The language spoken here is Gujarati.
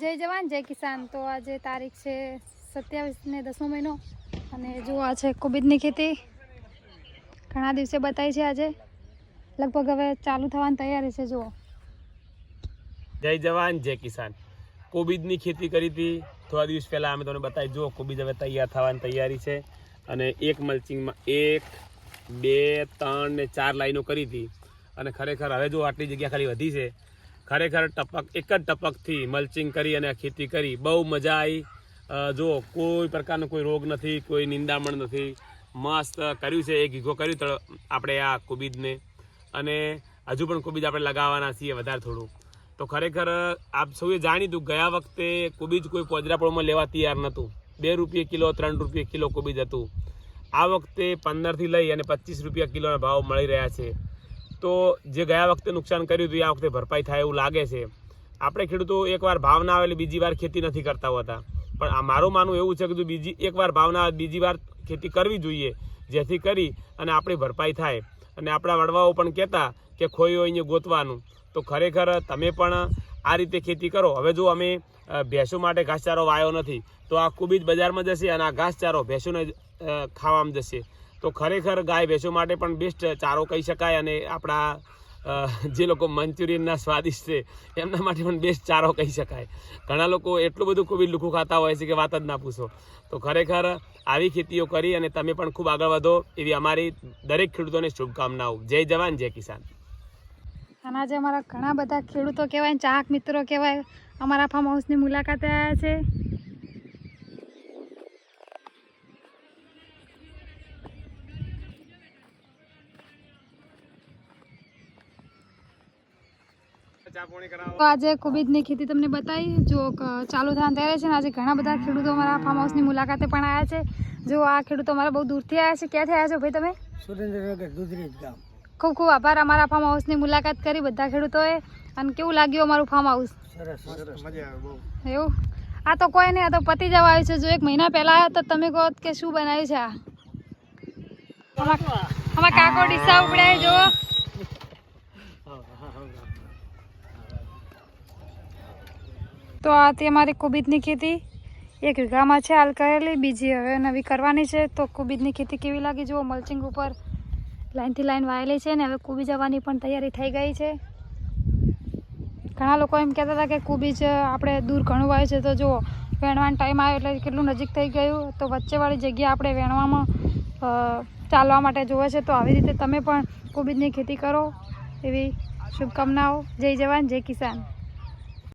જય જવાન, જય કિસાન. તો આજે તારીખ છે સત્યાવીસ ને દસમો મહિનો. અને જો આ છે કોબીજની ખેતી. ઘણા દિવસે બતાવી છે આજે. લગભગ હવે ચાલુ થવાની તૈયારી છે, જુઓ. જય જવાન, જય કિસાન. કોબીજની ખેતી કરી હતી. થોડા દિવસ પહેલાં અમે તમને બતાવી. જુઓ, કોબીજ હવે તૈયાર થવાની તૈયારી છે. અને એક મલ્ચિંગમાં એક, બે, ત્રણ ને ચાર લાઈનો કરી હતી. અને ખરેખર હવે જો આટલી જગ્યા ખાલી વધી છે ખરેખર ટપક, એક જ ટપકથી મલ્ચિંગ કરી અને ખેતી કરી. બહુ મજા આવી જો કોઈ પ્રકારનો કોઈ રોગ નથી, કોઈ નિંદામણ નથી. મસ્ત કર્યું છે, એક ઘીઘો કર્યું આપણે આ કોબીજને. અને હજુ પણ કોબીજ આપણે લગાવવાના છીએ વધારે થોડું. તો ખરેખર, આપ સૌએ જાણીતું, ગયા વખતે કોબીજ કોઈ પોજરાપોળમાં લેવા તૈયાર નહોતું. બે રૂપિયા કિલો, ત્રણ રૂપિયા કિલો કોબીજ હતું. આ વખતે પંદરથી લઈ અને પચીસ રૂપિયા કિલોના ભાવ મળી રહ્યા છે. તો જે ગયા વખતે નુકસાન કર્યું હતું, એ આ વખતે ભરપાઈ થાય એવું લાગે છે. આપણે ખેડૂતો એકવાર ભાવ ના આવે એટલે બીજી વાર ખેતી નથી કરતા હોતા. પણ આ મારું માનવું એવું છે કે જો બીજી એકવાર ભાવ ના આવે, બીજી વાર ખેતી કરવી જોઈએ, જેથી કરી અને આપણી ભરપાઈ થાય. અને આપણા વડવાઓ પણ કહેતા કે ખોયો અહીંયા ગોતવાનું. તો ખરેખર તમે પણ આ રીતે ખેતી કરો. હવે જો અમે ભેંસો માટે ઘાસચારો વાયો નથી, તો આ કુબીજ બજારમાં જશે અને આ ઘાસચારો ભેંસોને ખાવામાં જશે. તો ખરેખર ગાય ભેંસો માટે પણ બેસ્ટ ચારો કહી શકાય અને આપણા જે લોકો મંચુરિયનના સ્વાદિષ્ટ છે, એમના માટે પણ બેસ્ટ ચારો કહી શકાય. ઘણા લોકો એટલું બધું ખૂબ લુખું ખાતા હોય છે કે વાત જ ના પૂછો. તો ખરેખર આવી ખેતીઓ કરી અને તમે પણ ખૂબ આગળ વધો એવી અમારી દરેક ખેડૂતોને શુભકામનાઓ. જય જવાન, જય કિસાન. અને આજે અમારા ઘણા બધા ખેડૂતો કહેવાય ચાહક મિત્રો કહેવાય, અમારા ફાર્મ હાઉસની મુલાકાતે આવ્યા છે. આજે કોબીજની ખેતી તમને બતાવી. જો ચાલુ થવા તૈયાર છે ને આજે ઘણા બધા ખેડૂતો અમારા ફાર્મ હાઉસની મુલાકાતે પણ આવ્યા છે. જો આ ખેડૂતો અમારા બહુ દૂરથી આવ્યા છે. ક્યાંથી આવ્યા છો ભાઈ તમે? સુરેન્દ્રનગર દુધરેજ ગામ. ખૂબ ખૂબ આભાર અમારા ફાર્મ હાઉસની મુલાકાત કરી બધા ખેડૂતોએ. અને કેવું લાગ્યું અમારું ફાર્મ હાઉસ સરસ સરસ. મજા આવે બહુ. એવું? આ તો કોઈ નહીં આ તો પતી જવા આવ્યું છે. જો એક મહિના પહેલા આવ્યો તો તમે કહો કે શું બનાવ્યું છે આ? અમારા કાકો ડીસા ઉપડ્યા જો તો આ તે અમારી કોબીજની ખેતી. એક વીઘામાં છે હાલ કરેલી, બીજી હવે નવી કરવાની છે. તો કોબીજની ખેતી કેવી લાગી જુઓ મલ્ચિંગ ઉપર? લાઈનથી લાઇન વાયેલી છે ને હવે કોબીજ આવવાની પણ તૈયારી થઈ ગઈ છે. ઘણા લોકો એમ કહેતા હતા કે કોબીજ આપણે દૂર ઘણું વાવ્યું છે. તો જુઓ, વેણવાનો ટાઈમ આવ્યો એટલે કેટલું નજીક થઈ ગયું. તો વચ્ચેવાળી જગ્યા આપણે વેણવામાં ચાલવા માટે જોવે છે. તો આવી રીતે તમે પણ કોબીજની ખેતી કરો. એવી શુભકામનાઓ. જય જવાન, જય કિસાન.